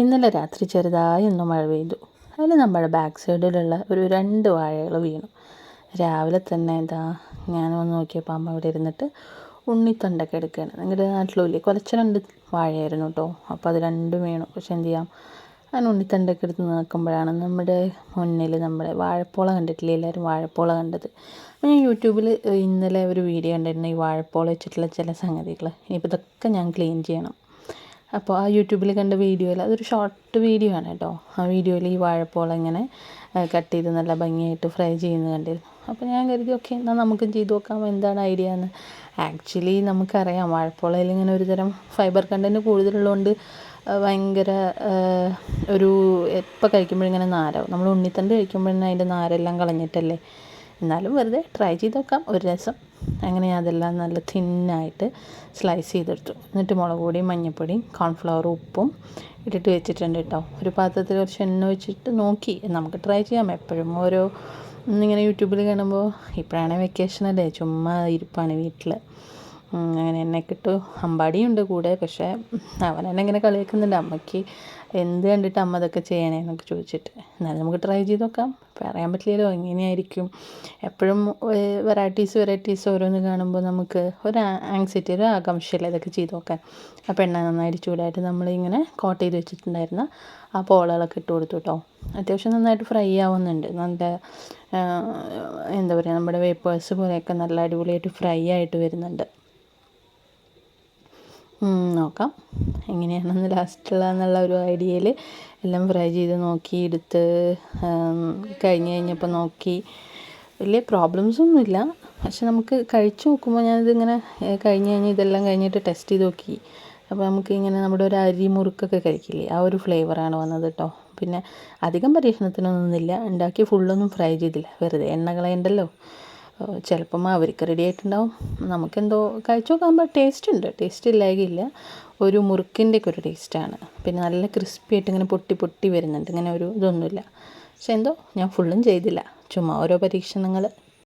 ഇന്നലെ രാത്രി ചെറുതായി ഒന്ന് മഴ പെയ്തു. അതിൽ നമ്മുടെ ബാക്ക് സൈഡിലുള്ള ഒരു രണ്ട് വാഴകൾ വീണു. രാവിലെ തന്നെ എന്താ ഞാൻ വന്ന് നോക്കിയപ്പോൾ അമ്മ ഇവിടെ ഇരുന്നിട്ട് ഉണ്ണിത്തണ്ടൊക്കെ എടുക്കുകയാണ് നിങ്ങളുടെ നാട്ടിലുമില്ലേ കുറച്ച് രണ്ട് വാഴയായിരുന്നു കേട്ടോ അപ്പോൾ അത് രണ്ടും വീണു. പക്ഷെ എന്ത് ചെയ്യാം അതിന് ഉണ്ണിത്തണ്ടൊക്കെ എടുത്ത് നോക്കുമ്പോഴാണ് നമ്മുടെ മുന്നിൽ നമ്മുടെ വാഴപ്പോള കണ്ടിട്ടില്ലേ? എല്ലാവരും വാഴപ്പോള കണ്ടത്. ഞാൻ യൂട്യൂബിൽ ഇന്നലെ ഒരു വീഡിയോ കണ്ടിരുന്നു ഈ വാഴപ്പോള വെച്ചിട്ടുള്ള ചില സംഗതികൾ ഇനിയിപ്പോൾ ഇതൊക്കെ ഞാൻ ക്ലീൻ ചെയ്യണം. അപ്പോൾ ആ യൂട്യൂബിൽ കണ്ട വീഡിയോയിൽ അതൊരു ഷോർട്ട് വീഡിയോ ആണ് കേട്ടോ. ആ വീഡിയോയിൽ ഈ വാഴപ്പോള ഇങ്ങനെ കട്ട് ചെയ്ത് നല്ല ഭംഗിയായിട്ട് ഫ്രൈ ചെയ്യുന്നത് കണ്ടിരുന്നു. അപ്പോൾ ഞാൻ കരുതി ഓക്കെ എന്നാൽ നമുക്കും ചെയ്ത് നോക്കാം എന്താണ് ഐഡിയ എന്ന് ആക്ച്വലി നമുക്കറിയാം വാഴപ്പോളയിൽ ഇങ്ങനെ ഒരു തരം ഫൈബർ കണ്ടന്റ് കൂടുതലുള്ളതുകൊണ്ട് ഭയങ്കര ഒരു എപ്പോൾ കഴിക്കുമ്പോഴിങ്ങനെ നാരാവും. നമ്മൾ ഉണ്ണിത്തണ്ട് കഴിക്കുമ്പോഴേ അതിന്റെ നാരെല്ലാം കളഞ്ഞിട്ടല്ലേ? എന്നാലും വെറുതെ ട്രൈ ചെയ്ത് നോക്കാം. ഒരു രസം. അങ്ങനെ അതെല്ലാം നല്ല തിന്നായിട്ട് സ്ലൈസ് ചെയ്തെടുത്തു. എന്നിട്ട് മുളക് പൊടിയും മഞ്ഞൾപ്പൊടിയും കോൺഫ്ലവറും ഉപ്പും ഇട്ടിട്ട് വെച്ചിട്ടുണ്ട് കേട്ടോ ഒരു പാത്രത്തിൽ കുറച്ച് എണ്ണ വെച്ചിട്ട് നോക്കി. നമുക്ക് ട്രൈ ചെയ്യാം. എപ്പോഴും ഓരോ ഇങ്ങനെ യൂട്യൂബിൽ കാണുമ്പോൾ ഇപ്പോഴാണെങ്കിൽ വെക്കേഷൻ അല്ലേ? ചുമ്മാ ഇരിപ്പാണ് വീട്ടിൽ അങ്ങനെ എന്നെ കിട്ടു. അമ്പാടിയുണ്ട് കൂടെ പക്ഷേ അവൻ എന്നെ ഇങ്ങനെ കളിയാക്കുന്നുണ്ട്. അമ്മയ്ക്ക് എന്ത് കണ്ടിട്ട് അമ്മ ഇതൊക്കെ ചെയ്യണേ എന്നൊക്കെ ചോദിച്ചിട്ട്. എന്നാലും നമുക്ക് ട്രൈ ചെയ്ത് നോക്കാം. പറയാൻ പറ്റില്ലല്ലോ എങ്ങനെയായിരിക്കും എപ്പോഴും വെറൈറ്റീസ് വെറൈറ്റീസ് ഓരോന്ന് കാണുമ്പോൾ നമുക്ക് ഒരു ആങ്സൈറ്റി ഒരു ആകാംക്ഷയില്ല ഇതൊക്കെ ചെയ്ത് നോക്കാൻ. അപ്പോൾ എണ്ണ നന്നായിട്ട് ചൂടായിട്ട് നമ്മളിങ്ങനെ കോട്ട് ചെയ്ത് വെച്ചിട്ടുണ്ടായിരുന്ന ആ പോളകളൊക്കെ ഇട്ട് കൊടുത്തു കേട്ടോ അത്യാവശ്യം നന്നായിട്ട് ഫ്രൈ ആവുന്നുണ്ട്. നല്ല എന്താ പറയുക നമ്മുടെ വേപ്പേഴ്സ് പോലെയൊക്കെ നല്ല അടിപൊളിയായിട്ട് ഫ്രൈ ആയിട്ട് വരുന്നുണ്ട്. നോക്കാം. എങ്ങനെയാണെന്ന് ലാസ്റ്റുള്ളതെന്നുള്ള ഒരു ഐഡിയയിൽ എല്ലാം ഫ്രൈ ചെയ്ത് നോക്കി എടുത്ത് കഴിഞ്ഞ് കഴിഞ്ഞപ്പോൾ നോക്കി. വലിയ പ്രോബ്ലംസൊന്നുമില്ല പക്ഷെ നമുക്ക് കഴിച്ചു നോക്കുമ്പോൾ ഞാനിതിങ്ങനെ കഴിഞ്ഞ് കഴിഞ്ഞ് ഇതെല്ലാം കഴിഞ്ഞിട്ട് ടെസ്റ്റ് ചെയ്ത് നോക്കി. അപ്പോൾ നമുക്ക് ഇങ്ങനെ നമ്മുടെ ഒരു അരി മുറുക്കൊക്കെ കഴിക്കില്ലേ? ആ ഒരു ഫ്ലേവറാണ് വന്നത് കേട്ടോ പിന്നെ അധികം പരീക്ഷണത്തിനൊന്നുമില്ല ഉണ്ടാക്കി ഫുള്ളൊന്നും ഫ്രൈ ചെയ്തില്ല. വെറുതെ എണ്ണ കളയണ്ടല്ലോ. ചിലപ്പം അവർക്ക് റെഡി ആയിട്ടുണ്ടാവും. നമുക്കെന്തോ കഴിച്ചു നോക്കുമ്പോൾ ടേസ്റ്റ് ഉണ്ട്. ടേസ്റ്റ് ഇല്ലായില്ല ഒരു മുറുക്കിന്റെയൊക്കെ ഒരു ടേസ്റ്റാണ് പിന്നെ നല്ല ക്രിസ്പി ആയിട്ട് ഇങ്ങനെ പൊട്ടി പൊട്ടി വരുന്നുണ്ട്. ഇങ്ങനെ ഒരു ഇതൊന്നുമില്ല. പക്ഷെ എന്തോ ഞാൻ ഫുള്ളും ചെയ്തില്ല. ചുമ്മാ ഓരോ പരീക്ഷണങ്ങൾ